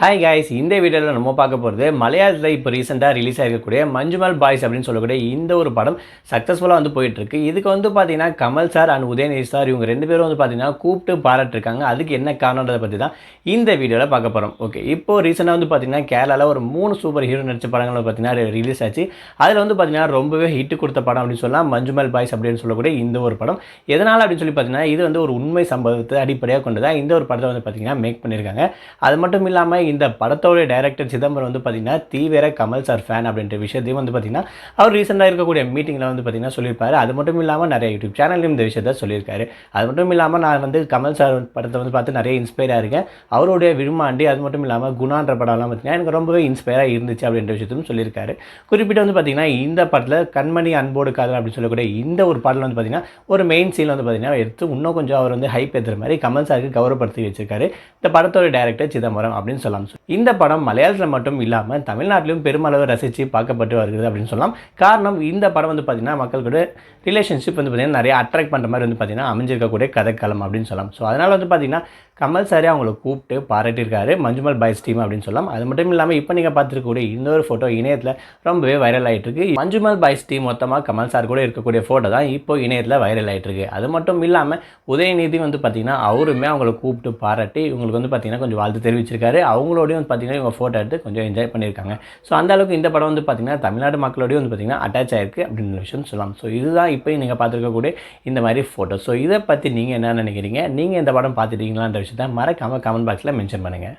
Hi guys இந்த வீடியோவில் நம்ம பார்க்க போகிறது மலையாளத்தில் இப்போ ரீசெண்டாக ரிலீஸ் ஆகிருக்கக்கூடிய மஞ்சுமல் பாய்ஸ் அப்படின்னு சொல்லக்கூடிய இந்த ஒரு படம் சக்ஸஸ்ஃபுல்லாக வந்து போயிட்டுருக்கு. இதுக்கு வந்து பார்த்தீங்கன்னா Kamal sir and Udhayanidhi sir இவங்க ரெண்டு பேரும் வந்து பார்த்தீங்கன்னா கூப்பிட்டு பாராட்டிருக்காங்க. அதுக்கு என்ன காரணன்றதை பற்றி தான் இந்த வீடியோவில் பார்க்க போகிறோம் ஓகே இப்போது ரீசெண்டாக வந்து பார்த்தீங்கன்னா கேரளாவில் ஒரு மூணு சூப்பர் ஹீரோ நடித்த படங்கள் பார்த்தீங்கன்னா ரிலீஸ் ஆச்சு. அதில் வந்து பார்த்தீங்கன்னா ரொம்பவே ஹிட் கொடுத்த படம் அப்படின்னு சொல்லலாம். மஞ்சுமல் பாய்ஸ் அப்படின்னு சொல்லக்கூடிய இந்த ஒரு படம். எதனால் அப்படின்னு சொல்லி பார்த்தீங்கன்னா இது வந்து ஒரு உண்மை சம்பவத்தை அடிப்படையாக கொண்டு தான் இந்த ஒரு படத்தை வந்து பார்த்தீங்கன்னா மேக் பண்ணியிருக்காங்க அது மட்டும் இல்லாமல் இந்த படத்தோடைய டைரக்டர் சிதம்பரம் வந்து பார்த்தீங்கன்னா தீவிர கமல் சார் ஃபேன் அப்படின்ற விஷயத்தையும் வந்து பார்த்தீங்கன்னா அவர் ரீசெண்டாக இருக்கக்கூடிய மீட்டிங்கில் வந்து பார்த்தீங்கன்னா சொல்லியிருப்பார். அது மட்டும் இல்லாமல் நிறைய யூடியூப் சேனல்லையும் இந்த விஷயத்த சொல்லியிருக்காரு. அது மட்டும் இல்லாமல் நான் வந்து கமல் சார் படத்தை வந்து பார்த்து நிறைய இன்ஸ்பயர் இருக்கேன். அவருடைய விரும்மாண்டி அது மட்டும் இல்லாமல் குணான்ற படம்லாம் பார்த்திங்கன்னா எனக்கு ரொம்பவே இன்ஸ்பயராக இருந்துச்சு அப்படின்ற விஷயத்தையும் சொல்லியிருக்காரு. குறிப்பிட்ட வந்து பார்த்திங்கன்னா இந்த படத்தில் கண்மணி அன்போடு காதல் அப்படின்னு சொல்லக்கூடிய இந்த ஒரு பாடல் வந்து பார்த்தீங்கன்னா ஒரு மெயின் சீன் வந்து பார்த்தீங்கன்னா எடுத்து இன்னும் கொஞ்சம் அவர் வந்து ஹைப் ஏற்றுற மாதிரி கமல் சாருக்கு கௌரவப்படுத்தி வச்சிருக்காரு. இந்த படத்தோட டேரக்டர் சிதம்பரம் அப்படின்னு சொல்லலாம். இந்த படம் மலையாளத்தில் மட்டும் இல்லாமல் தமிழ்நாட்டிலும் பெருமளவு ரசித்து பார்க்கப்பட்டு வருகிறது அப்படின்னு சொல்லலாம். காரணம் இந்த படம் வந்து பார்த்திங்கன்னா மக்கள் கூட ரிலேஷன்ஷிப் வந்து பார்த்திங்கன்னா நிறைய அட்ராக்ட் பண்ணுற மாதிரி வந்து பார்த்திங்கன்னா அமைஞ்சிருக்கக்கூடிய கதைக்களம் அப்படின்னு சொல்லலாம். ஸோ அதனால் வந்து பார்த்திங்கன்னா கமல் சாரே அவங்கள கூப்பிட்டு பாராட்டியிருக்காரு மஞ்சுமல் பாய்ஸ் டீம் அப்படின்னு சொல்லலாம். அது மட்டும் இல்லாமல் இப்போ நீங்கள் பார்த்துருக்கக்கூடிய இந்த ஒரு ஃபோட்டோ இணையத்தில் ரொம்பவே வைரல் ஆகிட்டு இருக்கு மஞ்சுமல் பாய்ஸ் டீம் மொத்தமாக கமல் சார் கூட இருக்கக்கூடிய ஃபோட்டோ தான் இப்போ இணையத்தில் வைரல் ஆகிட்டு இருக்கு அது மட்டும் இல்லாமல் உதயநிதி வந்து பார்த்திங்கன்னா அவருமே அவங்கள கூப்பிட்டு பாராட்டி இவங்களுக்கு வந்து பார்த்திங்கன்னா கொஞ்சம் வாழ்த்து தெரிவிச்சிருக்காரு. அவங்களோடய வந்து பார்த்திங்கன்னா இவங்க ஃபோட்டோ எடுத்து கொஞ்சம் என்ஜாய் பண்ணியிருக்காங்க. ஸோ அந்த அளவுக்கு இந்த படம் வந்து பார்த்திங்கன்னா தமிழ்நாடு மக்களோடய வந்து பார்த்திங்கன்னா அட்டாச் ஆயிருக்கு அப்படின்ற விஷயம் சொல்லலாம். ஸோ இதுதான் இப்போ நீங்கள் பார்த்துருக்கக்கூடிய இந்த மாதிரி ஃபோட்டோ ஸோ இதை பற்றி நீங்கள் என்ன நினைக்கிறீங்க? நீங்கள் இந்த படம் பார்த்துட்டீங்களான்ற விஷயத்த மறக்காமல் கமெண்ட் பாக்ஸில் மென்ஷன் பண்ணுங்கள்